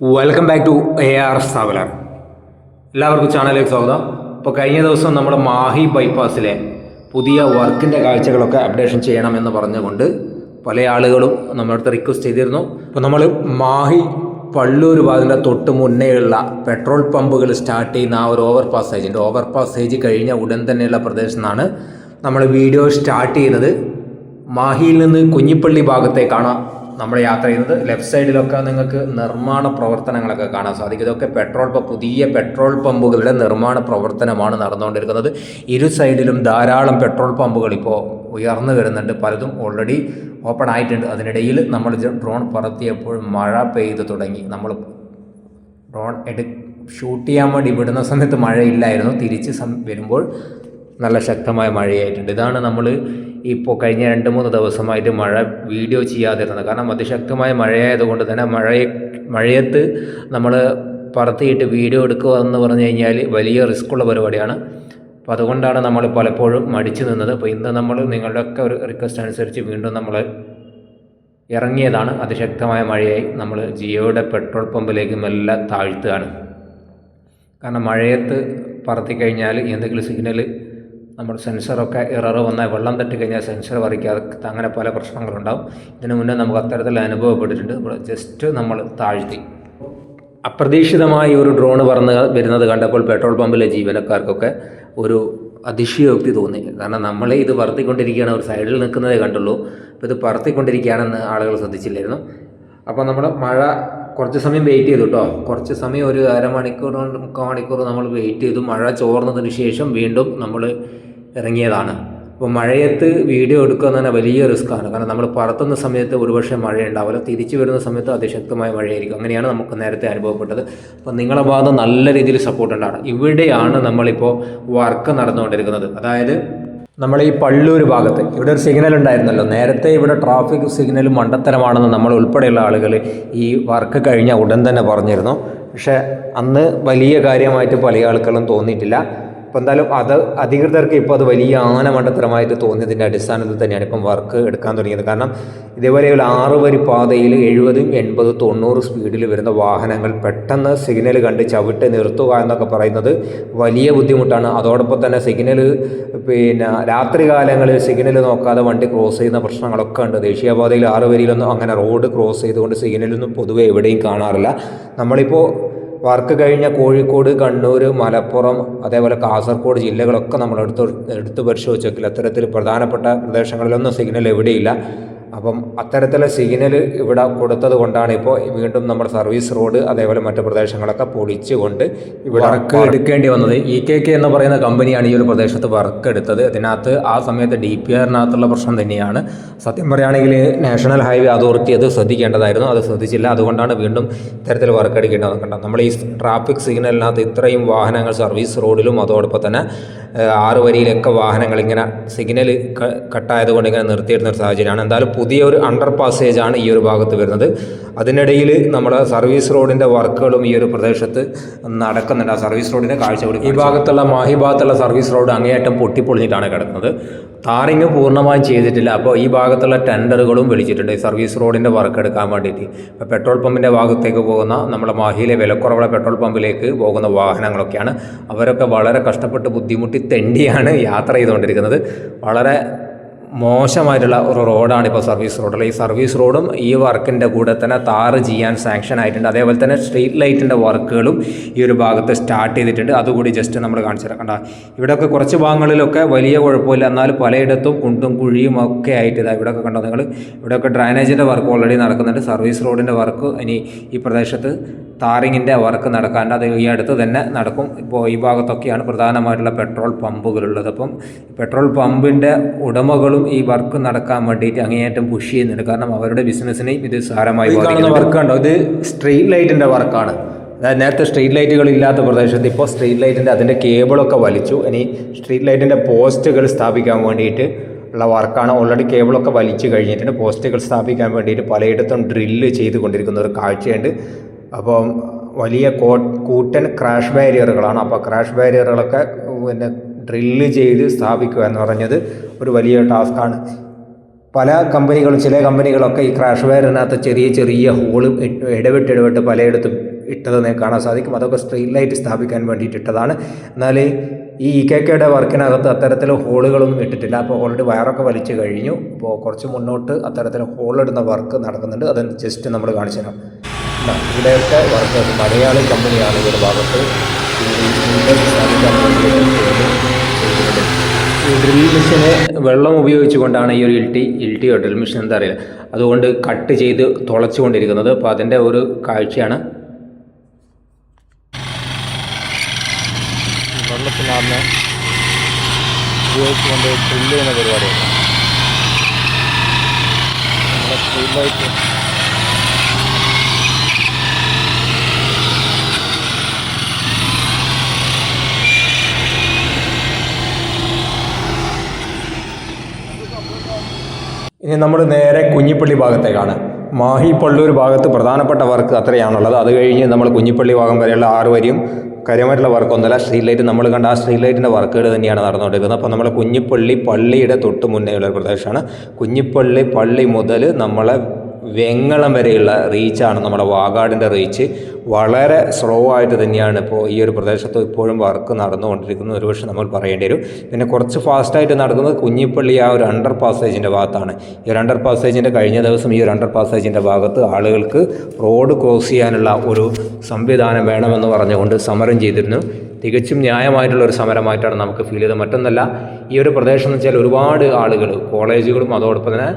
Welcome back to A R സ്ഥാപനം എല്ലാവർക്കും ചാനലിലേക്ക് സ്വാഗതം. ഇപ്പോൾ കഴിഞ്ഞ ദിവസം നമ്മൾ മാഹി ബൈപ്പാസിലെ പുതിയ വർക്കിന്റെ കാഴ്ചകളൊക്കെ അപ്ഡേഷൻ ചെയ്യണമെന്ന് പറഞ്ഞുകൊണ്ട് പല ആളുകളും നമ്മുടെ അടുത്ത് റിക്വസ്റ്റ് ചെയ്തിരുന്നു. അപ്പോൾ നമ്മൾ മാഹി പള്ളൂർ ഭാഗത്തിന്റെ തൊട്ട് മുന്നേയുള്ള പെട്രോൾ പമ്പുകൾ സ്റ്റാർട്ട് ചെയ്യുന്ന ആ ഒരു ഓവർ പാസേജ് ഓവർ പാസേജ് കഴിഞ്ഞ ഉടൻ തന്നെയുള്ള പ്രദേശം നിന്നാണ് നമ്മൾ വീഡിയോ സ്റ്റാർട്ട് ചെയ്യുന്നത് മാഹിയിൽ നിന്ന് കുഞ്ഞിപ്പള്ളി ഭാഗത്തേക്കാണ് നമ്മൾ യാത്ര ചെയ്യുന്നത് ലെഫ്റ്റ് സൈഡിലൊക്കെ നിങ്ങൾക്ക് നിർമ്മാണ പ്രവർത്തനങ്ങളൊക്കെ കാണാൻ സാധിക്കും. ഇതൊക്കെ പെട്രോൾ പമ്പ് പുതിയ പെട്രോൾ പമ്പുകളുടെ നിർമ്മാണ പ്രവർത്തനമാണ് നടന്നുകൊണ്ടിരിക്കുന്നത്. ഇരു സൈഡിലും ധാരാളം പെട്രോൾ പമ്പുകൾ ഇപ്പോൾ ഉയർന്നു വരുന്നുണ്ട്. പലതും ഓൾറെഡി ഓപ്പൺ ആയിട്ടുണ്ട്. അതിനിടയിൽ നമ്മൾ ഡ്രോൺ പറത്തിയപ്പോൾ മഴ പെയ്തു തുടങ്ങി. നമ്മൾ ഡ്രോൺ എടു ഷൂട്ട് ചെയ്യാൻ വേണ്ടി വിടുന്ന സമയത്ത് മഴയില്ലായിരുന്നു. തിരിച്ച് വരുമ്പോൾ നല്ല ശക്തമായ മഴയായിട്ടുണ്ട്. ഇതാണ് നമ്മൾ ഇപ്പോൾ കഴിഞ്ഞ രണ്ട് മൂന്ന് ദിവസമായിട്ട് മഴ വീഡിയോ ചെയ്യാതിരുന്നത്. കാരണം അതിശക്തമായ മഴയായതുകൊണ്ട് തന്നെ മഴയെ മഴയത്ത് നമ്മൾ പറത്തിയിട്ട് വീഡിയോ എടുക്കുക എന്ന് പറഞ്ഞു കഴിഞ്ഞാൽ വലിയ റിസ്ക്കുള്ള പരിപാടിയാണ്. അപ്പോൾ അതുകൊണ്ടാണ് നമ്മൾ പലപ്പോഴും മടിച്ചു നിന്നത്. അപ്പോൾ ഇന്ന് നമ്മൾ നിങ്ങളുടെയൊക്കെ ഒരു റിക്വസ്റ്റ് അനുസരിച്ച് വീണ്ടും നമ്മൾ ഇറങ്ങിയതാണ്. അതിശക്തമായ മഴയായി നമ്മൾ ജിയോയുടെ പെട്രോൾ പമ്പിലേക്കും എല്ലാം താഴ്ത്തുകയാണ്. കാരണം മഴയത്ത് പറത്തി കഴിഞ്ഞാൽ എന്തെങ്കിലും സിഗ്നൽ നമ്മുടെ സെൻസറൊക്കെ എറർ വന്നാൽ വെള്ളം തട്ടി കഴിഞ്ഞാൽ സെൻസർ വരയ്ക്കാതെ അങ്ങനെ പല പ്രശ്നങ്ങളുണ്ടാവും. ഇതിനു മുന്നേ നമുക്ക് അത്തരത്തിൽ അനുഭവപ്പെട്ടിട്ടുണ്ട്. ജസ്റ്റ് നമ്മൾ താഴ്ത്തി. അപ്രതീക്ഷിതമായി ഒരു ഡ്രോൺ പറന്ന് വരുന്നത് കണ്ടപ്പോൾ പെട്രോൾ പമ്പിലെ ജീവനക്കാർക്കൊക്കെ ഒരു അതിശയോക്തി തോന്നി. കാരണം നമ്മളെ ഇത് പറത്തിക്കൊണ്ടിരിക്കുകയാണ് ഒരു സൈഡിൽ നിൽക്കുന്നതേ കണ്ടുള്ളൂ. അപ്പോൾ ഇത് പറത്തിക്കൊണ്ടിരിക്കുകയാണെന്ന് ആളുകൾ ശ്രദ്ധിച്ചില്ലായിരുന്നു. അപ്പോൾ നമ്മൾ മഴ കുറച്ച് സമയം വെയിറ്റ് ചെയ്തു കേട്ടോ കുറച്ച് സമയം ഒരു അരമണിക്കൂർ മുക്കാൽ മണിക്കൂർ നമ്മൾ വെയിറ്റ് ചെയ്തു. മഴ ചോർന്നതിന് ശേഷം വീണ്ടും നമ്മൾ ഇറങ്ങിയതാണ്. അപ്പോൾ മഴയത്ത് വീഡിയോ എടുക്കുക എന്ന് പറഞ്ഞാൽ വലിയ റിസ്ക്കാണ് കാരണം നമ്മൾ പറത്തുന്ന സമയത്ത് ഒരുപക്ഷെ മഴ ഉണ്ടാവില്ല. തിരിച്ചു വരുന്ന സമയത്ത് അതിശക്തമായ മഴയായിരിക്കും. അങ്ങനെയാണ് നമുക്ക് നേരത്തെ അനുഭവപ്പെട്ടത്. അപ്പോൾ നിങ്ങളുടെ ഭാഗത്ത് നല്ല രീതിയിൽ സപ്പോർട്ട് ഉണ്ടാണ് ഇവിടെയാണ് നമ്മളിപ്പോൾ വർക്ക് നടന്നുകൊണ്ടിരിക്കുന്നത്. അതായത് നമ്മൾ ഈ പള്ളൂർ ഭാഗത്ത് ഇവിടെ ഒരു സിഗ്നൽ ഉണ്ടായിരുന്നല്ലോ. നേരത്തെ ഇവിടെ ട്രാഫിക് സിഗ്നൽ മണ്ടത്തരമാണെന്ന് നമ്മൾ ഉൾപ്പെടെയുള്ള ആളുകൾ ഈ വർക്ക് കഴിഞ്ഞ ഉടൻ തന്നെ പറഞ്ഞിരുന്നു. പക്ഷേ അന്ന് വലിയ കാര്യമായിട്ട് പല ആളുകളും തോന്നിയിട്ടില്ല. അപ്പോൾ എന്തായാലും അത് അധികൃതർക്ക് ഇപ്പോൾ അത് വലിയ ആനമണ്ടത്തരമായിട്ട് തോന്നിയതിന്റെ അടിസ്ഥാനത്തിൽ തന്നെയാണ് ഇപ്പം വർക്ക് എടുക്കാൻ തുടങ്ങിയത്. കാരണം ഇതേപോലെയുള്ള ആറ് വരി പാതയിൽ എഴുപതും എൺപത് തൊണ്ണൂറ് സ്പീഡിൽ വരുന്ന വാഹനങ്ങൾ പെട്ടെന്ന് സിഗ്നൽ കണ്ട് ചവിട്ട് നിർത്തുക എന്നൊക്കെ പറയുന്നത് വലിയ ബുദ്ധിമുട്ടാണ്. അതോടൊപ്പം തന്നെ സിഗ്നൽ പിന്നെ രാത്രി കാലങ്ങളിൽ സിഗ്നൽ നോക്കാതെ വണ്ടി ക്രോസ് ചെയ്യുന്ന പ്രശ്നങ്ങളൊക്കെ ഉണ്ട്. ദേശീയപാതയിൽ ആറ് വരിയിലൊന്നും അങ്ങനെ റോഡ് ക്രോസ് ചെയ്തുകൊണ്ട് സിഗ്നലൊന്നും പൊതുവെ എവിടെയും കാണാറില്ല. നമ്മളിപ്പോൾ വർക്ക് കഴിഞ്ഞ കോഴിക്കോട് കണ്ണൂർ മലപ്പുറം അതേപോലെ കാസർഗോഡ് ജില്ലകളൊക്കെ നമ്മൾ എടുത്ത് എടുത്ത് പരിശോധിച്ചു നോക്കില്ല അത്തരത്തിൽ പ്രധാനപ്പെട്ട പ്രദേശങ്ങളിലൊന്നും സിഗ്നൽ എവിടെയില്ല. അപ്പം അത്തരത്തിലെ സിഗ്നൽ ഇവിടെ കൊടുത്തത് കൊണ്ടാണ് ഇപ്പോൾ വീണ്ടും നമ്മുടെ സർവീസ് റോഡ് അതേപോലെ മറ്റു പ്രദേശങ്ങളൊക്കെ പൊളിച്ചുകൊണ്ട് ഇവിടെ വർക്ക് എടുക്കേണ്ടി വന്നത്. ഇ കെ കെ എന്ന് പറയുന്ന കമ്പനിയാണ് ഈ ഒരു പ്രദേശത്ത് വർക്ക് എടുത്തത്. അതിനകത്ത് ആ സമയത്ത് ഡി പി ആറിനകത്തുള്ള പ്രശ്നം തന്നെയാണ്. സത്യം പറയുകയാണെങ്കിൽ നാഷണൽ ഹൈവേ അതോറിറ്റി അത് ശ്രദ്ധിക്കേണ്ടതായിരുന്നു. അത് ശ്രദ്ധിച്ചില്ല. അതുകൊണ്ടാണ് വീണ്ടും ഇത്തരത്തിൽ വർക്ക് എടുക്കേണ്ടി വന്നത് നമ്മൾ ഈ ട്രാഫിക് സിഗ്നലിനകത്ത് ഇത്രയും വാഹനങ്ങൾ സർവീസ് റോഡിലും അതോടൊപ്പം തന്നെ ആറ് വരിയിലൊക്കെ വാഹനങ്ങൾ ഇങ്ങനെ സിഗ്നൽ കട്ടായതുകൊണ്ട് ഇങ്ങനെ നിർത്തിയിടുന്ന ഒരു സാഹചര്യമാണ്. എന്തായാലും പുതിയ ഒരു അണ്ടർ പാസേജ് ആണ് ഈ ഒരു ഭാഗത്ത് വരുന്നത്. അതിനിടയിൽ നമ്മുടെ സർവീസ് റോഡിന്റെ വർക്കുകളും ഈ ഒരു പ്രദേശത്ത് നടക്കുന്നുണ്ട്. ആ സർവീസ് റോഡിന്റെ കാഴ്ച ഈ ഭാഗത്തുള്ള മാഹി ഭാഗത്തുള്ള സർവീസ് റോഡ് അങ്ങേയറ്റം പൊട്ടിപ്പൊളിഞ്ഞിട്ടാണ് കിടക്കുന്നത്. താറിങ് പൂർണമായും ചെയ്തിട്ടില്ല. അപ്പോൾ ഈ ഭാഗത്തുള്ള ടെൻഡറുകളും വിളിച്ചിട്ടുണ്ട്. ഈ സർവീസ് റോഡിന്റെ വർക്ക് എടുക്കാൻ വേണ്ടിയിട്ട്. ഇപ്പോൾ പെട്രോൾ പമ്പിന്റെ ഭാഗത്തേക്ക് പോകുന്ന നമ്മുടെ മാഹിയിലെ വിലക്കുറവുള്ള പെട്രോൾ പമ്പിലേക്ക് പോകുന്ന വാഹനങ്ങളൊക്കെയാണ്. അവരൊക്കെ വളരെ കഷ്ടപ്പെട്ട് ബുദ്ധിമുട്ടി തെണ്ടിയാണ് യാത്ര ചെയ്തുകൊണ്ടിരിക്കുന്നത്. വളരെ മോശമായിട്ടുള്ള ഒരു റോഡാണ് ഇപ്പോൾ സർവീസ് റോഡുള്ള ഈ സർവീസ് റോഡും ഈ വർക്കിന്റെ കൂടെ തന്നെ താറ് ചെയ്യാൻ സാങ്ഷൻ ആയിട്ടുണ്ട്. അതേപോലെ തന്നെ സ്ട്രീറ്റ് ലൈറ്റിന്റെ വർക്കുകളും ഈ ഒരു ഭാഗത്ത് സ്റ്റാർട്ട് ചെയ്തിട്ടുണ്ട്. അതുകൂടി ജസ്റ്റ് നമ്മൾ കാണിച്ചു തരാം. കണ്ട ഇവിടെയൊക്കെ കുറച്ച് ഭാഗങ്ങളിലൊക്കെ വലിയ കുഴപ്പമില്ല. എന്നാൽ പലയിടത്തും കുണ്ടും കുഴിയും ഒക്കെ ആയിട്ട് ഇതാ ഇവിടെയൊക്കെ കണ്ടോ നിങ്ങൾ? ഇവിടെയൊക്കെ ഡ്രൈനേജിന്റെ വർക്ക് ഓൾറെഡി നടക്കുന്നുണ്ട്. സർവീസ് റോഡിന്റെ വർക്ക് ഇനി ഈ പ്രദേശത്ത് താറിങ്ങിന്റെ വർക്ക് നടക്കാണ്ട് അത് ഈ അടുത്ത് തന്നെ നടക്കും. ഇപ്പോൾ ഈ ഭാഗത്തൊക്കെയാണ് പ്രധാനമായിട്ടുള്ള പെട്രോൾ പമ്പുകളുള്ളത് അപ്പം പെട്രോൾ പമ്പിന്റെ ഉടമകളും ഈ വർക്ക് നടക്കാൻ വേണ്ടിയിട്ട് അങ്ങേയറ്റം പുഷ് ചെയ്യുന്നുണ്ട്. കാരണം അവരുടെ ബിസിനസ്സിനെയും ഇത് സാരമായി വർക്ക് ഉണ്ടോ ഇത് സ്ട്രീറ്റ് ലൈറ്റിന്റെ വർക്കാണ് അതായത് നേരത്തെ സ്ട്രീറ്റ് ലൈറ്റുകൾ ഇല്ലാത്ത പ്രദേശത്ത് ഇപ്പോൾ സ്ട്രീറ്റ് ലൈറ്റിന്റെ അതിന്റെ കേബിളൊക്കെ വലിച്ചു. ഇനി സ്ട്രീറ്റ് ലൈറ്റിന്റെ പോസ്റ്റുകൾ സ്ഥാപിക്കാൻ വേണ്ടിയിട്ട് ഉള്ള വർക്കാണ് ഓൾറെഡി കേബിളൊക്കെ വലിച്ചു കഴിഞ്ഞിട്ടുണ്ട്. പോസ്റ്റുകൾ സ്ഥാപിക്കാൻ വേണ്ടിയിട്ട് പലയിടത്തും ഡ്രില്ല് ചെയ്തുകൊണ്ടിരിക്കുന്ന ഒരു കാഴ്ചയുണ്ട്. അപ്പം വലിയ കോ കൂട്ടൻ ക്രാഷ് ബാരിയറുകളാണ് അപ്പോൾ ക്രാഷ് ബാരിയറുകളൊക്കെ പിന്നെ ഡ്രില്ല് ചെയ്ത് സ്ഥാപിക്കുക എന്ന് പറഞ്ഞത് ഒരു വലിയ ടാസ്ക്കാണ്. പല കമ്പനികളും ചില കമ്പനികളൊക്കെ ഈ ക്രാഷ് വയറിനകത്ത് ചെറിയ ചെറിയ ഹോളും ഇടവിട്ട് ഇടവിട്ട് പലയിടത്തും ഇട്ടത് കാണാൻ സാധിക്കും. അതൊക്കെ സ്ട്രീറ്റ് ലൈറ്റ് സ്ഥാപിക്കാൻ വേണ്ടിയിട്ട് ഇട്ടതാണ്. എന്നാൽ ഈ ഇ കെ കെയുടെ വർക്കിനകത്ത് അത്തരത്തിൽ ഹോളുകളൊന്നും ഇട്ടിട്ടില്ല. അപ്പോൾ ഓൾറെഡി വയറൊക്കെ വലിച്ചു കഴിഞ്ഞു. അപ്പോൾ കുറച്ച് മുന്നോട്ട് അത്തരത്തിൽ ഹോളിടുന്ന വർക്ക് നടക്കുന്നുണ്ട്. അത് ജസ്റ്റ് നമ്മൾ കാണിച്ചു തരാം. ഇവിടെയൊക്കെ വർക്ക് മലയാളി കമ്പനിയാണ് ഈ ഒരു ഭാഗത്ത്. സ്ഥാപിക്കാൻ ഡ്രിൽ മെഷീന് വെള്ളം ഉപയോഗിച്ചുകൊണ്ടാണ് ഈ ഒരു ഇൽട്ടി ഇൽട്ടിയോ ഡ്രിൽ മെഷീൻ എന്താ അറിയില്ല. അതുകൊണ്ട് കട്ട് ചെയ്ത് തുളച്ചുകൊണ്ടിരിക്കുന്നത്. അപ്പോൾ അതിന്റെ ഒരു കാഴ്ചയാണ്. വെള്ളത്തിനാറിനെ ഉപയോഗിച്ചുകൊണ്ട് ഡ്രില്ല് ചെയ്യുന്ന പരിപാടിയാണ്. നമ്മുടെ സ്ട്രീറ്റ് ഇനി നമ്മൾ നേരെ കുഞ്ഞിപ്പള്ളി ഭാഗത്തേക്കാണ്. മാഹി പള്ളൂർ ഭാഗത്ത് പ്രധാനപ്പെട്ട വർക്ക് അത്രയാണുള്ളത്. അത് കഴിഞ്ഞ് നമ്മൾ കുഞ്ഞിപ്പള്ളി ഭാഗം വരെയുള്ള ആറ് വരിയും കാര്യമായിട്ടുള്ള വർക്കൊന്നുമല്ല സ്ട്രീറ്റ് ലൈറ്റ് നമ്മൾ കണ്ട ആ സ്ട്രീറ്റ് ലൈറ്റിന്റെ വർക്കുകൾ തന്നെയാണ് നടന്നുകൊണ്ടിരിക്കുന്നത്. അപ്പോൾ നമ്മൾ കുഞ്ഞിപ്പള്ളി പള്ളിയുടെ തൊട്ട് മുന്നേ ഉള്ളൊരു പ്രദേശമാണ്. കുഞ്ഞിപ്പള്ളി പള്ളി മുതൽ നമ്മളെ വെങ്ങളം വരെയുള്ള റീച്ചാണ് നമ്മുടെ വാഗാടിന്റെ റീച്ച്. വളരെ സ്ലോ ആയിട്ട് തന്നെയാണ് ഇപ്പോൾ ഈ ഒരു പ്രദേശത്ത് ഇപ്പോഴും വർക്ക് നടന്നുകൊണ്ടിരിക്കുന്നത്. ഒരുപക്ഷെ നമ്മൾ പറയേണ്ടി വരും. പിന്നെ കുറച്ച് ഫാസ്റ്റായിട്ട് നടക്കുന്നത് കുഞ്ഞിപ്പള്ളി ആ ഒരു അണ്ടർ പാസേജിന്റെ ഭാഗത്താണ്. ഈ ഒരു അണ്ടർ പാസേജിന്റെ കഴിഞ്ഞ ദിവസം ഈ ഒരു അണ്ടർ പാസേജിന്റെ ഭാഗത്ത് ആളുകൾക്ക് റോഡ് ക്രോസ് ചെയ്യാനുള്ള ഒരു സംവിധാനം വേണമെന്ന് പറഞ്ഞുകൊണ്ട് സമരം ചെയ്തിരുന്നു. തികച്ചും ന്യായമായിട്ടുള്ള ഒരു സമരമായിട്ടാണ് നമുക്ക് ഫീൽ ചെയ്തത്. മറ്റൊന്നല്ല ഈ ഒരു പ്രദേശം എന്ന് വെച്ചാൽ ഒരുപാട് ആളുകൾ കോളേജുകളും അതോടൊപ്പം തന്നെ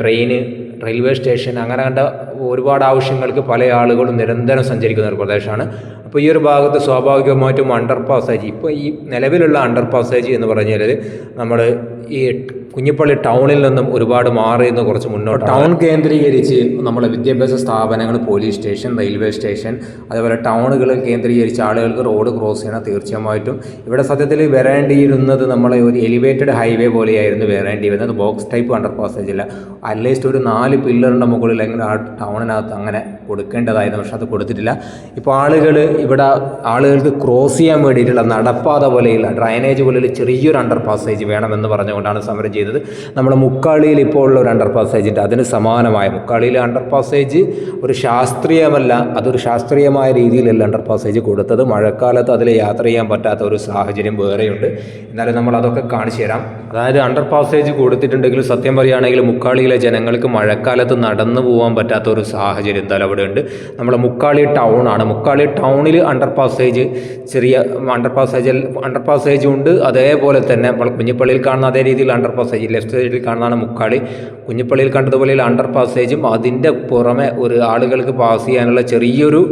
ട്രെയിന് റെയിൽവേ സ്റ്റേഷൻ അങ്ങനെ കണ്ട ഒരുപാട് ആവശ്യങ്ങൾക്ക് പല ആളുകളും നിരന്തരം സഞ്ചരിക്കുന്ന ഒരു പ്രദേശമാണ്. അപ്പോൾ ഈ ഒരു ഭാഗത്ത് സ്വാഭാവികമായിട്ടും അണ്ടർ പാസേജ് ഇപ്പോൾ ഈ നിലവിലുള്ള അണ്ടർ പാസേജ് എന്ന് പറഞ്ഞാൽ നമ്മൾ ഈ കുഞ്ഞിപ്പള്ളി ടൗണിൽ നിന്നും ഒരുപാട് മാറി കുറച്ച് മുന്നോട്ട് ടൗൺ കേന്ദ്രീകരിച്ച് നമ്മളെ വിദ്യാഭ്യാസ സ്ഥാപനങ്ങൾ പോലീസ് സ്റ്റേഷൻ റെയിൽവേ സ്റ്റേഷൻ അതേപോലെ ടൗണുകൾ കേന്ദ്രീകരിച്ച് ആളുകൾക്ക് റോഡ് ക്രോസ് ചെയ്യണം തീർച്ചയായിട്ടും. ഇവിടെ സത്യത്തിൽ വരേണ്ടിയിരുന്നത് നമ്മളെ ഒരു എലിവേറ്റഡ് ഹൈവേ പോലെയായിരുന്നു വരേണ്ടി വരുന്നത് ബോക്സ് ടൈപ്പ് അണ്ടർ പാസേജ് ഇല്ല അറ്റ്ലീസ്റ്റ് ഒരു നാല് പില്ലറിന്റെ മുകളിൽ അല്ലെങ്കിൽ ആ ടൗണിനകത്ത് അങ്ങനെ കൊടുക്കേണ്ടതായിരുന്നു. പക്ഷെ അത് കൊടുത്തിട്ടില്ല. ഇപ്പോൾ ആളുകൾ ഇവിടെ ആളുകൾക്ക് ക്രോസ് ചെയ്യാൻ വേണ്ടിയിട്ടുള്ള നടപ്പാത പോലെയുള്ള ഡ്രൈനേജ് പോലെയുള്ള ചെറിയൊരു അണ്ടർ പാസേജ് വേണമെന്ന് പറഞ്ഞുകൊണ്ടാണ് സമരം ചെയ്തത്. നമ്മുടെ മുക്കാളിയിൽ ഇപ്പോൾ ഉള്ള ഒരു അണ്ടർ പാസേജ് ഉണ്ട്. അതിന് സമാനമായ മുക്കാളിയിലെ അണ്ടർ പാസേജ് ഒരു ശാസ്ത്രീയമല്ല അതൊരു ശാസ്ത്രീയമായ രീതിയിലല്ല അണ്ടർ പാസേജ് കൊടുത്തത്. മഴക്കാലത്ത് അതിൽ യാത്ര ചെയ്യാൻ പറ്റാത്ത ഒരു സാഹചര്യം വേറെയുണ്ട്. എന്നാലും നമ്മൾ അതൊക്കെ കാണിച്ചു തരാം. അതായത് അണ്ടർ പാസേജ് കൊടുത്തിട്ടുണ്ടെങ്കിൽ സത്യം പറയുകയാണെങ്കിൽ മുക്കാളിയിലെ ജനങ്ങൾക്ക് മഴക്കാലത്ത് നടന്നു പോകാൻ പറ്റാത്ത ഒരു സാഹചര്യം എന്തായാലും അവിടെ ഉണ്ട് നമ്മുടെ മുക്കാളി ടൗൺ ആണ്. മുക്കാളി ടൗണിൽ അണ്ടർ പാസേജ് ചെറിയ അണ്ടർ പാസേജ് അണ്ടർ പാസേജ് ഉണ്ട്. അതേപോലെ തന്നെ നമ്മൾ കുഞ്ഞിപ്പള്ളിയിൽ കാണുന്ന അതേ രീതിയിൽ അണ്ടർ പാസേജ് ലെഫ്റ്റ് സൈഡിൽ കാണുന്നതാണ് മുക്കാളി കുഞ്ഞിപ്പള്ളിയിൽ കണ്ടതുപോലെ അണ്ടർ പാസേജും അതിന്റെ പുറമെ ഒരു ആളുകൾക്ക് പാസ് ചെയ്യാനുള്ള ചെറിയൊരു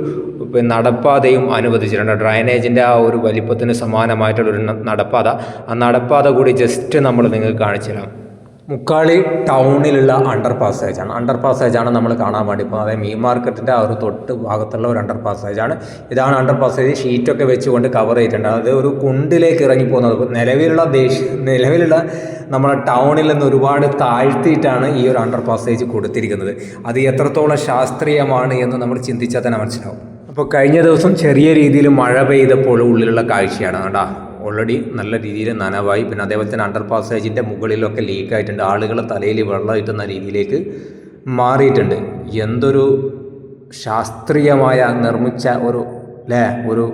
നടപ്പാതയും അനുവദിച്ചിട്ടുണ്ട്. ഡ്രൈനേജിന്റെ ആ ഒരു വലിപ്പത്തിന് സമാനമായിട്ടുള്ളൊരു നടപ്പാത. ആ നടപ്പാത കൂടി ജസ്റ്റ് നമ്മൾ നിങ്ങൾക്ക് കാണിച്ചു തരാം മുക്കാളി ടൗണിലുള്ള അണ്ടർ പാസേജാണ് അണ്ടർ പാസേജാണ് നമ്മൾ കാണാൻ വേണ്ടി പോകുന്നത്. അതായത് മീൻ മാർക്കറ്റിന്റെ ആ ഒരു തൊട്ട് ഭാഗത്തുള്ള ഒരു അണ്ടർ പാസേജാണ് ഇതാണ് അണ്ടർ പാസേജ് ഷീറ്റൊക്കെ വെച്ചുകൊണ്ട് കവർ ചെയ്തിട്ടുണ്ട്. അത് ഒരു കുണ്ടിലേക്ക് ഇറങ്ങി പോകുന്നത്. നിലവിലുള്ള ദേശ നിലവിലുള്ള നമ്മുടെ ടൗണിൽ നിന്ന് ഒരുപാട് താഴ്ത്തിയിട്ടാണ് ഈ ഒരു അണ്ടർ പാസേജ് കൊടുത്തിരിക്കുന്നത്. അത് എത്രത്തോളം ശാസ്ത്രീയമാണ് എന്ന് നമ്മൾ ചിന്തിച്ചാൽ തന്നെ മനസ്സിലാവും. അപ്പോൾ കഴിഞ്ഞ ദിവസം ചെറിയ രീതിയിൽ മഴ പെയ്തപ്പോൾ ഉള്ളിലുള്ള കാഴ്ചയാണ്. കേട്ടോ ഓൾറെഡി നല്ല രീതിയിൽ നനവായി. പിന്നെ അതേപോലെ തന്നെ അണ്ടർ പാസേജിന്റെ മുകളിലൊക്കെ ലീക്ക് ആയിട്ടുണ്ട്. ആളുകൾ തലയിൽ വെള്ളം ഇട്ടുന്ന രീതിയിലേക്ക് മാറിയിട്ടുണ്ട്. എന്തൊരു ശാസ്ത്രീയമായ നിർമ്മിച്ച ഒരു അല്ലേ ഒരു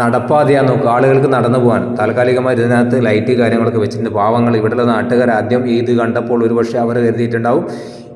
നടപ്പാതയാണ് നോക്കുക. ആളുകൾക്ക് നടന്നു പോകാൻ. താൽക്കാലികമായി ഇതിനകത്ത് ലൈറ്റ് കാര്യങ്ങളൊക്കെ വെച്ചിട്ടുണ്ട്. പാവങ്ങൾ ഇവിടെയുള്ള നാട്ടുകാർ ആദ്യം ഇത് കണ്ടപ്പോൾ ഒരുപക്ഷെ അവർ കരുതിയിട്ടുണ്ടാവും.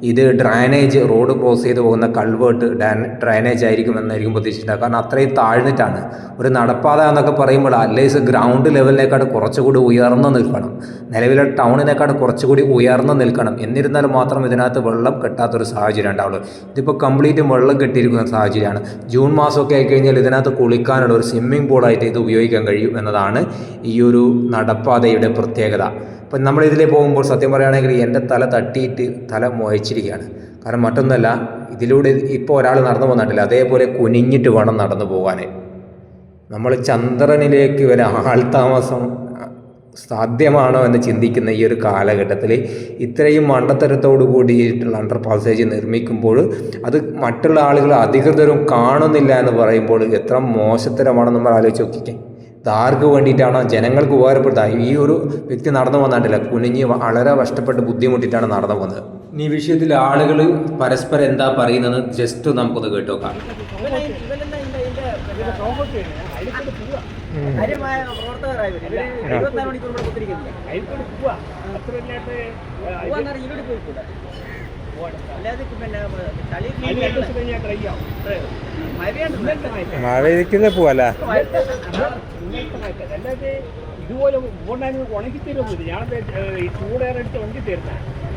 ഇത് ഡ്രൈനേജ് റോഡ് ക്രോസ് ചെയ്ത് പോകുന്ന കൾവേർട്ട് ഡാൻ ഡ്രൈനേജ് ആയിരിക്കും എന്നായിരിക്കും പ്രതീക്ഷിച്ചിട്ടുണ്ടാകുക കാരണം അത്രയും താഴ്ന്നിട്ടാണ്. ഒരു നടപ്പാത എന്നൊക്കെ പറയുമ്പോൾ അല്ലേസ് ഗ്രൗണ്ട് ലെവലിനേക്കാൾ കുറച്ചുകൂടി ഉയർന്നു നിൽക്കണം. നിലവിലെ ടൗണിനേക്കാട് കുറച്ചുകൂടി ഉയർന്നു നിൽക്കണം. എന്നിരുന്നാലും മാത്രം ഇതിനകത്ത് വെള്ളം കെട്ടാത്തൊരു സാഹചര്യം ഉണ്ടാവുള്ളൂ. ഇതിപ്പോൾ കംപ്ലീറ്റ് വെള്ളം കെട്ടിയിരിക്കുന്ന സാഹചര്യമാണ്. ജൂൺ മാസമൊക്കെ ആയിക്കഴിഞ്ഞാൽ ഇതിനകത്ത് കുളിക്കാനുള്ള ഒരു സ്വിമ്മിംഗ് പൂളായിട്ട് ഇത് ഉപയോഗിക്കാൻ കഴിയും എന്നതാണ് ഈ ഒരു നടപ്പാതയുടെ പ്രത്യേകത. അപ്പം നമ്മളിതിലേ പോകുമ്പോൾ സത്യം പറയുകയാണെങ്കിൽ എന്റെ തല തട്ടിയിട്ട് തല മുഴച്ചിരിക്കുകയാണ് കാരണം മറ്റൊന്നല്ല ഇതിലൂടെ ഇപ്പോൾ ഒരാൾ നടന്നു പോകുന്നുണ്ടല്ലോ അതേപോലെ കുനിഞ്ഞിട്ട് വേണം നടന്നു പോകാൻ നമ്മൾ ചന്ദ്രനിലേക്ക് വരെ ആൾതാമസം സാധ്യമാണോ എന്ന് ചിന്തിക്കുന്ന ഈ ഒരു കാലഘട്ടത്തിൽ ഇത്രയും മണ്ടത്തരത്തോടു കൂടിയിട്ടുള്ള അണ്ടർ പാസേജ് നിർമ്മിക്കുമ്പോൾ അത് മറ്റുള്ള ആളുകൾ അധികൃതരും കാണുന്നില്ല എന്ന് പറയുമ്പോൾ എത്ര മോശത്തരമാണെന്ന് നമ്മൾ ആലോചിച്ച് നോക്കിക്കാൻ ഇതാർക്ക് വേണ്ടിയിട്ടാണോ? ജനങ്ങൾക്ക് ഉപകാരപ്പെടുത്താൻ ഈ ഒരു വ്യക്തി നടന്നു വന്നിട്ടില്ല. കുനിഞ്ഞ് വളരെ കഷ്ടപ്പെട്ട് ബുദ്ധിമുട്ടിയിട്ടാണ് നടന്നു പോകുന്നത് ഈ വിഷയത്തിൽ ആളുകൾ പരസ്പരം എന്താ പറയുന്നത് ജസ്റ്റ് നമുക്കൊന്ന് കേട്ടോക്കാം കാര്യമായ മണിക്കൂർ. മഴ ഇരിക്കുന്ന പോവല്ല ഇതുപോലെ പോകണ്ടായിരുന്നു ഉണക്കി തരുമൊന്നുമില്ല ഞാൻ ഈ ചൂടേറെ എടുത്ത് ഉണക്കി തരുന്ന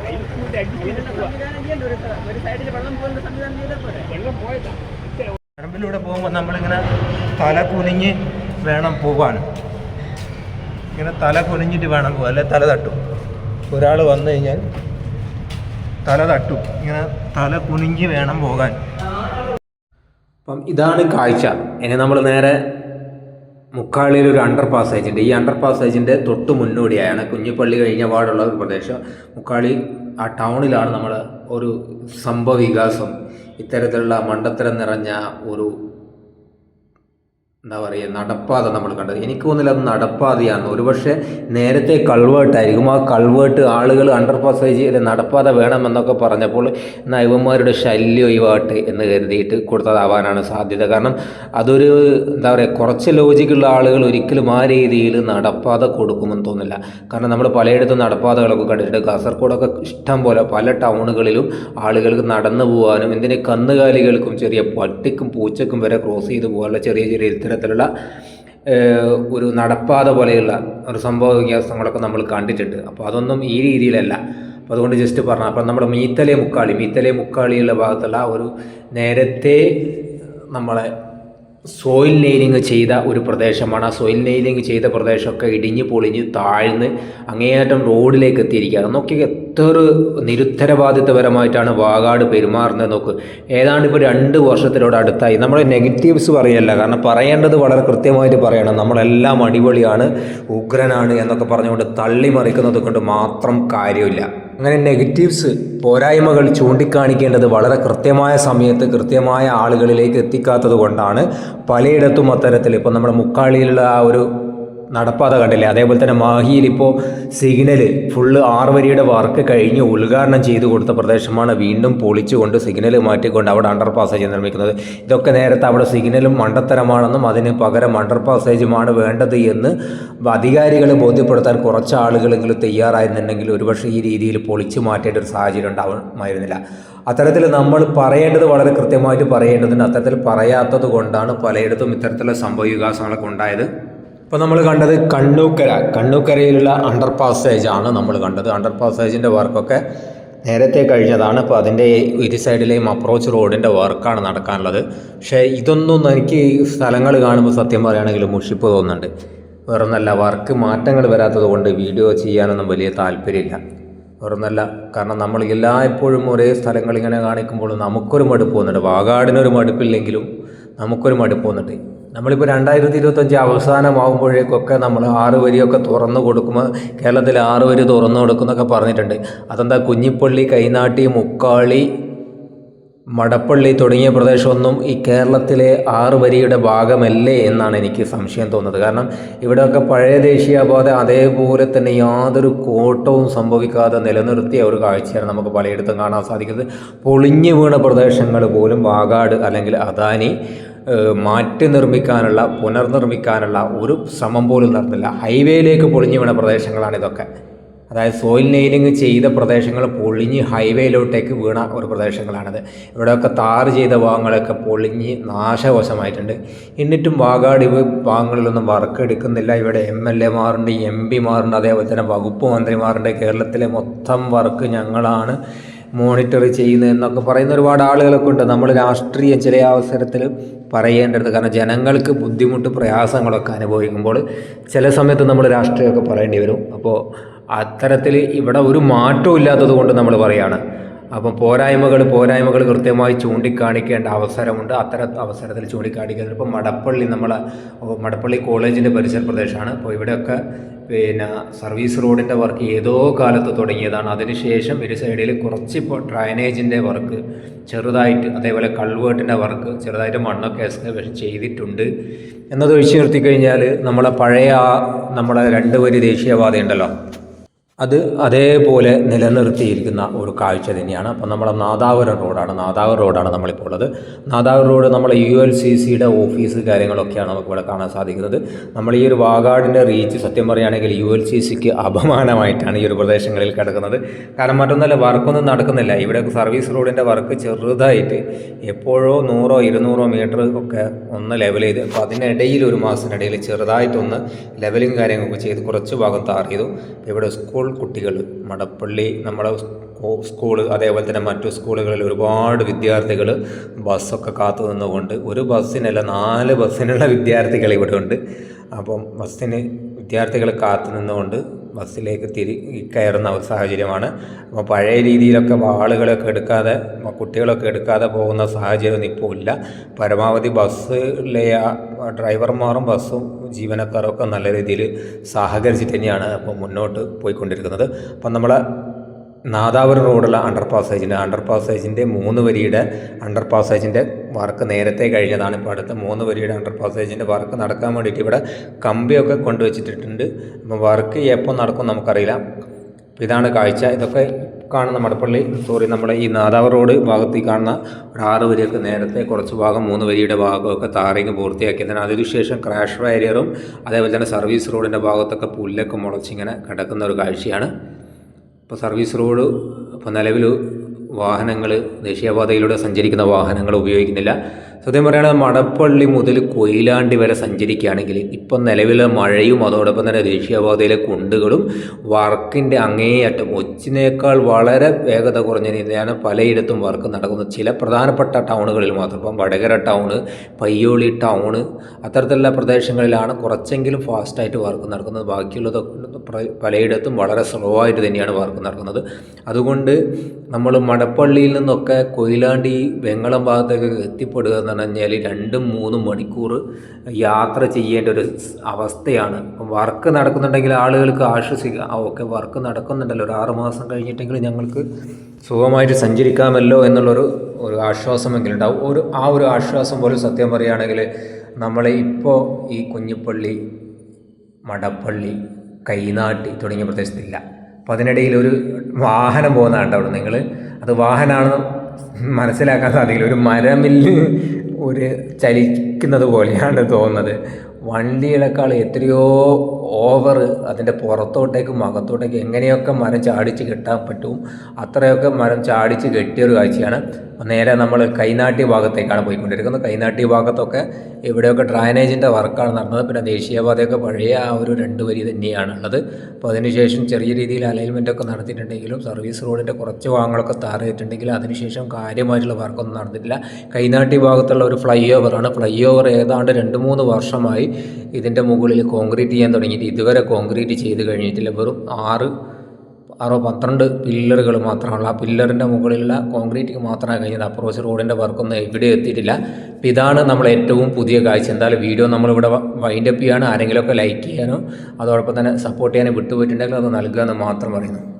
ഇതിനുള്ള സംവിധാനം ചെയ്യണ്ട. ഒരു സ- ഒരു സൈഡിൽ വെള്ളം പോകുന്ന സംവിധാനം ചെയ്താൽ പോരെ? വെള്ളം പോയതാ. പറമ്പിലൂടെ പോകുമ്പോൾ നമ്മളിങ്ങനെ തല കുനിഞ്ഞ് വേണം പോകാൻ ഇങ്ങനെ തല കുനിഞ്ഞിട്ട് വേണം പോകാൻ അല്ലെ തല തട്ടും. ഒരാൾ വന്നു കഴിഞ്ഞാൽ തല തട്ടും. ഇങ്ങനെ തല കുനിഞ്ഞ് വേണം പോകാൻ. അപ്പം ഇതാണ് കാഴ്ച. ഇനി നമ്മൾ നേരെ മുക്കാളിയിൽ ഒരു അണ്ടർ പാസേജ് ഉണ്ട് ഈ അണ്ടർ പാസേജിന്റെ തൊട്ട് മുന്നോടിയായാണ് കുഞ്ഞിപ്പള്ളി കഴിഞ്ഞ പാടുള്ള ഒരു പ്രദേശം. മുക്കാളി ആ ടൗണിലാണ് നമ്മൾ ഒരു സംഭവ വികാസം. ഇത്തരത്തിലുള്ള മണ്ടത്തരം നിറഞ്ഞ ഒരു എന്താ പറയുക നടപ്പാത നമ്മൾ കണ്ടത്. എനിക്ക് തോന്നുന്നില്ല അത് നടപ്പാതയാണ് ഒരുപക്ഷെ നേരത്തെ കൾവേർട്ടായിരിക്കും ആ കൾവേർട്ട് ആളുകൾ അണ്ടർ പാസേജ് നടപ്പാത വേണമെന്നൊക്കെ പറഞ്ഞപ്പോൾ നൈവന്മാരുടെ ശല്യം ഒഴിവാട്ട് എന്ന് കരുതിയിട്ട് കൊടുത്തതാവാനാണ് സാധ്യത. കാരണം അതൊരു എന്താ പറയുക കുറച്ച് ലോജിക്കുള്ള ആളുകൾ ഒരിക്കലും ആ രീതിയിൽ നടപ്പാത കൊടുക്കുമെന്ന് തോന്നില്ല കാരണം നമ്മൾ പലയിടത്തും നടപ്പാതകളൊക്കെ കണ്ടിട്ടുണ്ട്. കാസർഗോഡൊക്കെ ഇഷ്ടം പോലെ പല ടൗണുകളിലും ആളുകൾക്ക് നടന്നു പോകാനും എന്തിന് കന്നുകാലികൾക്കും ചെറിയ പട്ടിക്കും പൂച്ചക്കും വരെ ക്രോസ് ചെയ്ത് പോകാനുള്ള ചെറിയ ചെറിയ ഇത്തരത്തിലുള്ള ഒരു നടപ്പാത പോലെയുള്ള ഒരു സംഭവ വികാസങ്ങളൊക്കെ നമ്മൾ കണ്ടിട്ടുണ്ട്. അപ്പോൾ അതൊന്നും ഈ രീതിയിലല്ല. അപ്പോൾ അതുകൊണ്ട് ജസ്റ്റ് പറഞ്ഞു അപ്പം നമ്മുടെ മീത്തലെ മുക്കാളി മീത്തലെ മുക്കാളിയുള്ള ഭാഗത്തുള്ള ഒരു നേരത്തെ നമ്മളെ സോയിൽ നെയിലിംഗ് ചെയ്ത ഒരു പ്രദേശമാണ്. ആ സോയിൽ നെയിലിംഗ് ചെയ്ത പ്രദേശമൊക്കെ ഇടിഞ്ഞ് പൊളിഞ്ഞ് താഴ്ന്ന് അങ്ങേയറ്റം റോഡിലേക്ക് എത്തിയിരിക്കുകയാണ്. നോക്കി എത്ര നിരുത്തരവാദിത്തപരമായിട്ടാണ് വാഗാട് പെരുമാറുന്നത് നോക്ക്. ഏതാണ്ട് ഇപ്പോൾ രണ്ട് വർഷത്തിനോട് അടുത്തായി. നമ്മൾ നെഗറ്റീവ്സ് പറയല്ല. കാരണം പറയേണ്ടത് വളരെ കൃത്യമായിട്ട് പറയണം. നമ്മളെല്ലാം അടിപൊളിയാണ് ഉഗ്രനാണ് എന്നൊക്കെ പറഞ്ഞുകൊണ്ട് തള്ളി മറിക്കുന്നത് കൊണ്ട് മാത്രം കാര്യമില്ല. അങ്ങനെ നെഗറ്റീവ്സ് പോരായ്മകൾ ചൂണ്ടിക്കാണിക്കേണ്ടത് വളരെ കൃത്യമായ സമയത്ത് കൃത്യമായ ആളുകളിലേക്ക് എത്തിക്കാത്തത് കൊണ്ടാണ് പലയിടത്തും അത്തരത്തിൽ ഇപ്പോൾ നമ്മുടെ മുക്കാളിയിലുള്ള ആ ഒരു നടപ്പാത കണ്ടില്ലേ? അതേപോലെ തന്നെ മാഹിയിൽ ഇപ്പോൾ സിഗ്നൽ ഫുള്ള് ആറ് വരിയുടെ വർക്ക് കഴിഞ്ഞ് ഉദ്ഘാടനം ചെയ്തു കൊടുത്ത പ്രദേശമാണ് വീണ്ടും പൊളിച്ചുകൊണ്ട് സിഗ്നൽ മാറ്റിക്കൊണ്ട് അവിടെ അണ്ടർ പാസേജ് നിർമ്മിക്കുന്നത്. ഇതൊക്കെ നേരത്തെ അവിടെ സിഗ്നലും മണ്ടത്തരമാണെന്നും അതിന് പകരം അണ്ടർ പാസേജുമാണ് വേണ്ടത് എന്ന് അധികാരികളെ ബോധ്യപ്പെടുത്താൻ കുറച്ച് ആളുകളെങ്കിലും തയ്യാറായിരുന്നുണ്ടെങ്കിൽ ഒരുപക്ഷെ ഈ രീതിയിൽ പൊളിച്ചു മാറ്റേണ്ട ഒരു സാഹചര്യം ഉണ്ടാവുമായിരുന്നില്ല. അത്തരത്തിൽ നമ്മൾ പറയേണ്ടത് വളരെ കൃത്യമായിട്ട് പറയേണ്ടതുണ്ട്. അത്തരത്തിൽ പറയാത്തത് കൊണ്ടാണ് പലയിടത്തും ഇത്തരത്തിലുള്ള സംഭവ വികാസങ്ങളൊക്കെ ഉണ്ടായത്. ഇപ്പോൾ നമ്മൾ കണ്ടത് കണ്ണൂക്കര. കണ്ണൂക്കരയിലുള്ള അണ്ടർ പാസേജ് ആണ് നമ്മൾ കണ്ടത്. അണ്ടർ പാസേജിന്റെ വർക്കൊക്കെ നേരത്തെ കഴിഞ്ഞതാണ്. അപ്പോൾ അതിന്റെ ഇരു സൈഡിലെയും അപ്രോച്ച് റോഡിന്റെ വർക്കാണ് നടക്കാനുള്ളത്. പക്ഷേ ഇതൊന്നും എനിക്ക് സ്ഥലങ്ങൾ കാണുമ്പോൾ സത്യം പറയുകയാണെങ്കിൽ മുഷിപ്പ് തോന്നുന്നുണ്ട്. വേറൊന്നല്ല വർക്ക് മാറ്റങ്ങൾ വരാത്തത് കൊണ്ട് വീഡിയോ ചെയ്യാനൊന്നും വലിയ താല്പര്യമില്ല. വേറൊന്നല്ല കാരണം നമ്മൾ എല്ലായ്പ്പോഴും ഒരേ സ്ഥലങ്ങൾ ഇങ്ങനെ കാണിക്കുമ്പോൾ നമുക്കൊരു മടുപ്പ് തോന്നുന്നുണ്ട് വാഗാടിനൊരു മടുപ്പില്ലെങ്കിലും നമുക്കൊരു മടുപ്പ് തോന്നുന്നുണ്ട് നമ്മളിപ്പോൾ രണ്ടായിരത്തി ഇരുപത്തഞ്ച് അവസാനമാകുമ്പോഴേക്കൊക്കെ നമ്മൾ ആറ് വരിയൊക്കെ തുറന്നു കൊടുക്കുമ്പോൾ കേരളത്തിൽ ആറ് വരി തുറന്നു കൊടുക്കുന്നൊക്കെ പറഞ്ഞിട്ടുണ്ട്. അതെന്താ കുഞ്ഞിപ്പള്ളി കൈനാട്ടി മുക്കാളി മടപ്പള്ളി തുടങ്ങിയ പ്രദേശമൊന്നും ഈ കേരളത്തിലെ ആറ് വരിയുടെ ഭാഗമല്ലേ എന്നാണ് എനിക്ക് സംശയം തോന്നുന്നത്. കാരണം ഇവിടെയൊക്കെ പഴയ ദേശീയപാത അതേപോലെ തന്നെ യാതൊരു കോട്ടവും സംഭവിക്കാതെ നിലനിർത്തിയ ഒരു കാഴ്ചയാണ് നമുക്ക് പലയിടത്തും കാണാൻ സാധിക്കുന്നത്. പൊളിഞ്ഞു വീണ പ്രദേശങ്ങൾ പോലും വാഗാട് അല്ലെങ്കിൽ അദാനി മാറ്റി നിർമ്മിക്കാനുള്ള പുനർനിർമ്മിക്കാനുള്ള ഒരു ശ്രമം പോലും നടന്നില്ല. ഹൈവേയിലേക്ക് പൊളിഞ്ഞു വീണ പ്രദേശങ്ങളാണ് ഇതൊക്കെ. അതായത് സോയിൽ നെയിലിംഗ് ചെയ്ത പ്രദേശങ്ങൾ പൊളിഞ്ഞ് ഹൈവേയിലോട്ടേക്ക് വീണ ഒരു പ്രദേശങ്ങളാണിത്. ഇവിടെയൊക്കെ താറ് ചെയ്ത ഭാഗങ്ങളൊക്കെ പൊളിഞ്ഞ് നാശവശമായിട്ടുണ്ട്. എന്നിട്ടും വാഗാടിവ് ഭാഗങ്ങളിലൊന്നും വർക്ക് എടുക്കുന്നില്ല. ഇവിടെ എം എൽ എമാരുണ്ട് എം പിമാരുണ്ട് അതേപോലെ തന്നെ വകുപ്പ് മന്ത്രിമാരുണ്ട് കേരളത്തിലെ മൊത്തം വർക്ക് ഞങ്ങളാണ് മോണിറ്റർ ചെയ്യുന്നത് എന്നൊക്കെ പറയുന്ന ഒരുപാട് ആളുകളൊക്കെ ഉണ്ട്. നമ്മൾ രാഷ്ട്രീയം ചില അവസരത്തിൽ പറയേണ്ടത് കാരണം ജനങ്ങൾക്ക് ബുദ്ധിമുട്ട് പ്രയാസങ്ങളൊക്കെ അനുഭവിക്കുമ്പോൾ ചില സമയത്ത് നമ്മൾ രാഷ്ട്രീയമൊക്കെ പറയേണ്ടി വരും. അപ്പോൾ അത്തരത്തിൽ ഇവിടെ ഒരു മാറ്റവും ഇല്ലാത്തത് കൊണ്ട് നമ്മൾ പറയുകയാണ് അപ്പം പോരായ്മകൾ പോരായ്മകൾ കൃത്യമായി ചൂണ്ടിക്കാണിക്കേണ്ട അവസരമുണ്ട്. അത്തരം അവസരത്തിൽ ചൂണ്ടിക്കാണിക്കുന്നത് ഇപ്പം മടപ്പള്ളി നമ്മളെ മടപ്പള്ളി കോളേജിന്റെ പരിസര പ്രദേശമാണ്. അപ്പോൾ ഇവിടെയൊക്കെ പിന്നെ സർവീസ് റോഡിന്റെ വർക്ക് ഏതോ കാലത്ത് തുടങ്ങിയതാണ്. അതിനുശേഷം ഒരു സൈഡിൽ കുറച്ച് ഡ്രൈനേജിന്റെ വർക്ക് ചെറുതായിട്ട് അതേപോലെ കൾവേർട്ടിന്റെ വർക്ക് ചെറുതായിട്ട് മണ്ണൊക്കെ എക്സ്കവേഷൻ ചെയ്തിട്ടുണ്ട്. എന്നത് ഒഴിച്ചു നിർത്തി കഴിഞ്ഞാൽ നമ്മളെ പഴയ നമ്മളെ രണ്ട് വരി ദേശീയപാത ഉണ്ടല്ലോ അത് അതേപോലെ നിലനിർത്തിയിരിക്കുന്ന ഒരു കാഴ്ച തന്നെയാണ്. അപ്പം നമ്മളെ നാദാപുരം റോഡാണ്. നാദാപുരം റോഡാണ് നമ്മളിപ്പോൾ ഉള്ളത് നാദാപുരം റോഡ് നമ്മളെ യു എൽ സി സിയുടെ ഓഫീസ് കാര്യങ്ങളൊക്കെയാണ് നമുക്ക് ഇവിടെ കാണാൻ സാധിക്കുന്നത്. നമ്മൾ ഈ ഒരു വാഗാടിന്റെ റീച്ച് സത്യം പറയുകയാണെങ്കിൽ യു എൽ സി സിക്ക് അപമാനമായിട്ടാണ് ഈ ഒരു പ്രദേശങ്ങളിൽ കിടക്കുന്നത്. കാരണം മറ്റൊന്നല്ല വർക്കൊന്നും നടക്കുന്നില്ല. ഇവിടെ സർവീസ് റോഡിന്റെ വർക്ക് ചെറുതായിട്ട് എപ്പോഴോ നൂറോ ഇരുന്നൂറോ മീറ്റർ ഒക്കെ ഒന്ന് ലെവൽ ചെയ്ത് അപ്പോൾ അതിനിടയിൽ ഒരു മാസത്തിനിടയിൽ ചെറുതായിട്ടൊന്ന് ലെവലിങ് കാര്യങ്ങളൊക്കെ ചെയ്ത് കുറച്ച് ഭാഗം താർ ചെയ്തു. ഇവിടെ സ്കൂൾ കുട്ടികൾ മടപ്പള്ളി നമ്മുടെ സ്കൂൾ അതേപോലെ തന്നെ മറ്റു സ്കൂളുകളിൽ ഒരുപാട് വിദ്യാർത്ഥികൾ ബസ്സൊക്കെ കാത്തു നിന്നുകൊണ്ട് ഒരു ബസ്സിനല്ല നാല് ബസ്സിനുള്ള വിദ്യാർത്ഥികൾ ഇവിടെ ഉണ്ട്. അപ്പം ബസ്സിന് വിദ്യാർത്ഥികൾ കാത്തു നിന്നുകൊണ്ട് ബസ്സിലേക്ക് തിരി കയറുന്ന സാഹചര്യമാണ്. അപ്പോൾ പഴയ രീതിയിലൊക്കെ ആളുകളൊക്കെ എടുക്കാതെ കുട്ടികളൊക്കെ എടുക്കാതെ പോകുന്ന സാഹചര്യം ഇപ്പോൾ ഇല്ല. പരമാവധി ബസ്സിലെ ആ ഡ്രൈവർമാരും ബസ്സും ജീവനക്കാരും ഒക്കെ നല്ല രീതിയിൽ സഹകരിച്ചിട്ട് തന്നെയാണ് അപ്പോൾ മുന്നോട്ട് പോയിക്കൊണ്ടിരിക്കുന്നത്. അപ്പം നമ്മളെ നാദാപുരം റോഡുള്ള അണ്ടർ പാസേജിന്റെ അണ്ടർ പാസേജിന്റെ മൂന്ന് വരിയുടെ അണ്ടർ പാസേജിന്റെ വർക്ക് നേരത്തെ കഴിഞ്ഞതാണ്. ഇപ്പോൾ അടുത്ത മൂന്ന് വരിയുടെ അണ്ടർ പാസേജിന്റെ വർക്ക് നടക്കാൻ വേണ്ടിയിട്ട് ഇവിടെ കമ്പിയൊക്കെ കൊണ്ടുവച്ചിട്ടിട്ടുണ്ട്. അപ്പോൾ വർക്ക് എപ്പോൾ നടക്കും നമുക്കറിയില്ല. ഇതാണ് കാഴ്ച. ഇതൊക്കെ കാണുന്ന മടപ്പള്ളി സോറി നമ്മുടെ ഈ നാദാവ് റോഡ് ഭാഗത്ത് ഈ കാണുന്ന ഒരു ആറ് വരിയൊക്കെ നേരത്തെ കുറച്ച് ഭാഗം മൂന്ന് വരിയുടെ ഭാഗമൊക്കെ താറിങ് പൂർത്തിയാക്കിയതാണ് അതിനുശേഷം ക്രാഷ് ബാരിയറും അതേപോലെ തന്നെ സർവീസ് റോഡിന്റെ ഭാഗത്തൊക്കെ പുല്ലൊക്കെ മുളച്ചിങ്ങനെ കിടക്കുന്ന ഒരു കാഴ്ചയാണ്. ഇപ്പോൾ സർവീസ് റോഡ് ഇപ്പോൾ നിലവിൽ വാഹനങ്ങൾ ദേശീയപാതയിലൂടെ സഞ്ചരിക്കുന്ന വാഹനങ്ങൾ ഉപയോഗിക്കുന്നില്ല. സത്യം പറയുകയാണെങ്കിൽ മടപ്പള്ളി മുതൽ കൊയിലാണ്ടി വരെ സഞ്ചരിക്കുകയാണെങ്കിൽ ഇപ്പം നിലവിലെ മഴയും അതോടൊപ്പം തന്നെ ദേശീയപാതയിലെ കുണ്ടുകളും വർക്കിന്റെ അങ്ങേയറ്റം ഒച്ചിനേക്കാൾ വളരെ വേഗത കുറഞ്ഞ രീതിയിലാണ് പലയിടത്തും വർക്ക് നടക്കുന്നത്. ചില പ്രധാനപ്പെട്ട ടൗണുകളിൽ മാത്രം. ഇപ്പം വടകര ടൗണ് പയ്യോളി ടൗണ് അത്തരത്തിലുള്ള പ്രദേശങ്ങളിലാണ് കുറച്ചെങ്കിലും ഫാസ്റ്റായിട്ട് വർക്ക് നടക്കുന്നത്. ബാക്കിയുള്ളതൊക്കെ പലയിടത്തും വളരെ സ്ലോ ആയിട്ട് തന്നെയാണ് വർക്ക് നടക്കുന്നത്. അതുകൊണ്ട് നമ്മൾ മടപ്പള്ളിയിൽ നിന്നൊക്കെ കൊയിലാണ്ടി വെങ്ങളം ഭാഗത്തേക്ക് എത്തിപ്പെടുക എന്ന് പറഞ്ഞാൽ രണ്ടും മൂന്നും മണിക്കൂർ യാത്ര ചെയ്യേണ്ട ഒരു അവസ്ഥയാണ്. വർക്ക് നടക്കുന്നുണ്ടെങ്കിൽ ആളുകൾക്ക് ആശ്വസിക്കുക ആ ഓക്കെ വർക്ക് നടക്കുന്നുണ്ടല്ലോ. ഒരു ആറ് മാസം കഴിഞ്ഞിട്ടെങ്കിലും ഞങ്ങൾക്ക് സുഖമായിട്ട് സഞ്ചരിക്കാമല്ലോ എന്നുള്ളൊരു ഒരു ആശ്വാസമെങ്കിലും ഉണ്ടാവും. ഒരു ആ ഒരു ആശ്വാസം പോലും സത്യം പറയുകയാണെങ്കിൽ നമ്മളെ ഇപ്പോൾ ഈ കുഞ്ഞിപ്പള്ളി മടപ്പള്ളി കൈനാട്ടി തുടങ്ങിയ പ്രദേശത്തില്ല. അപ്പോൾ അതിനിടയിൽ ഒരു വാഹനം പോകുന്നതാണ് അവിടെ നിങ്ങൾ അത് വാഹനമാണെന്ന് മനസ്സിലാക്കാൻ സാധിക്കില്ല ഒരു മരമില്ല് ഒരു ചലിക്കുന്നത് പോലെയാണ് തോന്നുന്നത്. വണ്ടികളെക്കാൾ എത്രയോ ഓവർ അതിന്റെ പുറത്തോട്ടേക്കും അകത്തോട്ടേക്കും എങ്ങനെയൊക്കെ മരം ചാടിച്ച് കെട്ടാൻ പറ്റും അത്രയൊക്കെ മരം ചാടിച്ച് കെട്ടിയൊരു കാഴ്ചയാണ്. നേരെ നമ്മൾ കൈനാട്ടി ഭാഗത്തേക്കാണ് പോയിക്കൊണ്ടിരിക്കുന്നത്. കൈനാട്ടി ഭാഗത്തൊക്കെ ഇവിടെയൊക്കെ ഡ്രൈനേജിന്റെ വർക്കാണ് നടന്നത് പിന്നെ ദേശീയപാതയൊക്കെ പഴയ ആ ഒരു രണ്ട് വരി തന്നെയാണ് ഉള്ളത്. അപ്പോൾ അതിനുശേഷം ചെറിയ രീതിയിൽ അലൈൻമെന്റ് ഒക്കെ നടത്തിയിട്ടുണ്ടെങ്കിലും സർവീസ് റോഡിന്റെ കുറച്ച് ഭാഗങ്ങളൊക്കെ താർ ചെയ്തിട്ടുണ്ടെങ്കിലും അതിനുശേഷം കാര്യമായിട്ടുള്ള വർക്കൊന്നും നടന്നിട്ടില്ല. കൈനാട്ടി ഭാഗത്തുള്ള ഒരു ഫ്ലൈ ഓവറാണ് ഫ്ലൈ ഓവർ ഏതാണ്ട് രണ്ട് മൂന്ന് വർഷമായി ഇതിന്റെ മുകളിൽ കോൺക്രീറ്റ് ചെയ്യാൻ തുടങ്ങിയിട്ട് ഇതുവരെ കോൺക്രീറ്റ് ചെയ്ത് കഴിഞ്ഞിട്ടില്ല. വെറും ആറ് ആറോ പന്ത്രണ്ട് പില്ലറുകൾ മാത്രമുള്ള ആ പില്ലറിന്റെ മുകളിലുള്ള കോൺക്രീറ്റ് മാത്രമാണ് കഴിഞ്ഞത്. അപ്രോച്ച് റോഡിന്റെ വർക്കൊന്നും എവിടെ എത്തിയിട്ടില്ല. അപ്പോൾ ഇതാണ് നമ്മൾ ഏറ്റവും പുതിയ കാഴ്ച. എന്തായാലും വീഡിയോ നമ്മളിവിടെ വൈൻഡപ്പ് ചെയ്യാനോ ആരെങ്കിലുമൊക്കെ ലൈക്ക് ചെയ്യാനോ അതോടൊപ്പം തന്നെ സപ്പോർട്ട് ചെയ്യാനോ വിട്ടുപോയിട്ടുണ്ടെങ്കിൽ അത് നൽകുക എന്ന് മാത്രം പറയുന്നു.